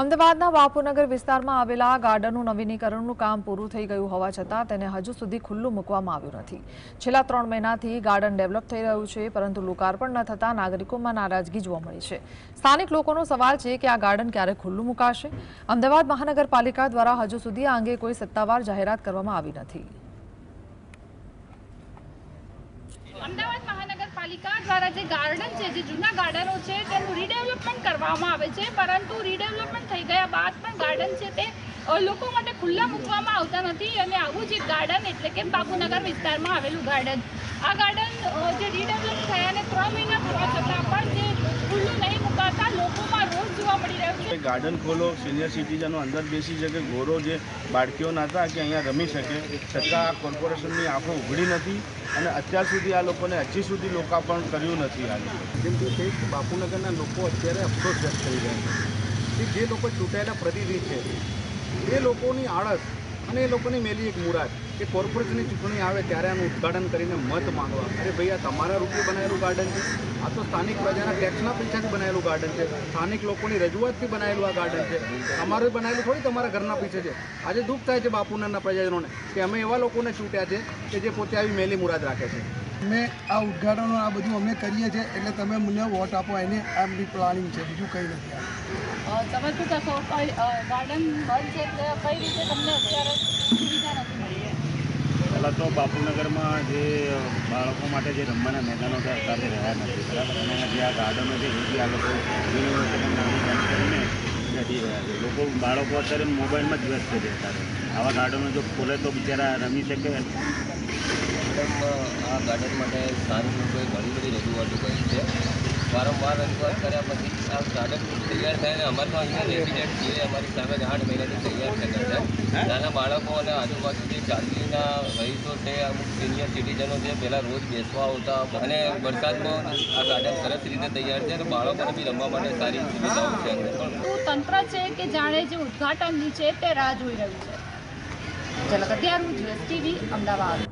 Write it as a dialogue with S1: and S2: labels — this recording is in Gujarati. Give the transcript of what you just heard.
S1: અમદાવાદના બાપુનગર વિસ્તારમાં આવેલા ગાર્ડનનું નવીનીકરણનું કામ પૂરું થઈ ગયું હોવા છતાં તેને હજુ સુધી ખુલ્લું મૂકવામાં આવ્યું નથી. છેલ્લા ત્રણ મહિનાથી ગાર્ડન ડેવલપ થઈ રહ્યું છે, પરંતુ લોકાર્પણ ન થતાં નાગરિકોમાં નારાજગી જોવા મળી છે. સ્થાનિક લોકોનો સવાલ છે કે આ ગાર્ડન ક્યારે ખુલ્લું મુકાશે? અમદાવાદ મહાનગરપાલિકા દ્વારા હજુ સુધી આ અંગે કોઈ સત્તાવાર જાહેરાત કરવામાં આવી નથી
S2: અમદાવાદ મહાનગરપાલિકા દ્વારા જે ગાર્ડન છે, જે જૂના ગાર્ડનો છે, તેનું રીડેવલપમેન્ટ કરવામાં આવે છે. પરંતુ રીડેવલપમેન્ટ થઈ ગયા બાદ પણ ગાર્ડન છે તે લોકો માટે ખુલ્લા મૂકવામાં આવતા નથી અને આવું જ એક ગાર્ડન એટલે કે બાપુનગર વિસ્તારમાં આવેલું ગાર્ડન. આ ગાર્ડન જે રીડેવલપ થયા અને ત્રણ મહિના પૂરા છતાં પણ જે ખુલ્લું નહીં મુકાતા લોકોમાં રોજ જોવા મળી રહ્યો છે
S3: ગાર્ડન ખોલો સિનિયર સિટીઝનો અંદર બેસી શકે ગોરો જે બાળકીઓના હતા કે અહીંયા રમી શકે. છતાં આ કોર્પોરેશનની આંખો ઉઘડી નથી અને અત્યાર સુધી આ લોકોને હજી સુધી લોકાર્પણ કર્યું નથી આ
S4: જેમ કે છે બાપુનગરના લોકો અત્યારે અફસોસ વ્યક્ત કરી રહ્યા છે. કે જે લોકો ચૂંટાયેલા પ્રતિનિધિ છે, એ લોકોની આળસ અને એ લોકોની મેલી એક મુરાદ કે કોર્પોરેશનની ચૂંટણી આવે ત્યારે આનું ઉદ્ઘાટન કરીને મત માંગવા. અરે ભાઈ, આ તમારા રૂપે બનાવેલું ગાર્ડન છે? આ તો સ્થાનિક પ્રજાના ટેક્સના પૈસાથી બનાવેલું ગાર્ડન છે. સ્થાનિક લોકોની રજૂઆતથી બનાવેલું આ ગાર્ડન છે. અમારું બનાવેલું થોડી તમારા ઘરના પૈસે છે. આજે દુઃખ થાય છે બાપુનગરના પ્રજાજનોને કે અમે એવા લોકોને ચૂંટ્યા છે કે જે પોતે આવી મેલી મુરાદ રાખે છે.
S5: અમે આ ઉદ્ઘાટનો આ બધું અમે કરીએ છીએ એટલે તમે મને વોટ આપો એને આમની પ્લાનિંગ છે બીજું કંઈ નથી આ.
S2: તમે ગાર્ડન બંધ છે કઈ રીતે તમને અત્યારે સુવિધા નથી મળી
S6: પહેલાં તો બાપુનગરમાં જે બાળકો માટે જે રમવાના મેદાનો છે અત્યારે રહ્યા નથી બરાબર? અને જે આ ગાર્ડનો છે એ આ લોકો યુનિવર્સિટી બંધ કરીને બેઠી રહ્યા છે. લોકો બાળકો અત્યારે મોબાઈલમાં જ વ્યસ્ત છે અત્યારે. આવા ગાર્ડનો જો ખોલે તો બિચારા રમી શકે.
S7: ગાર્ડનમાં આ ગાર્ડન માટે સ્થાનિક ઘણી બધી રજૂઆતો કરી છે. વારંવાર રજૂઆત કર્યા પછી આ ગાર્ડન તૈયાર થાય અને અમારે તો અહીંયા રેસિડેન્ટ છીએ, અમારી સામે આઠ મહિનાથી તૈયાર થયેલા છે. નાના બાળકો અને આજુબાજુ જે ચાંદીના રહીશો છે, અમુક સિનિયર સિટીઝનો છે, પહેલાં રોજ બેસવા આવતા અને વરસાદમાં આ ગાર્ડન સરસ રીતે તૈયાર છે અને બાળકોને બી રમવા માટે સારી સુવિધાઓ છે પણ.
S2: તંત્ર છે કે જાણે જે ઉદ્ઘાટનની છે તે રાહ જોઈ રહ્યું છે? ઝલક જીએસટીવી અમદાવાદ.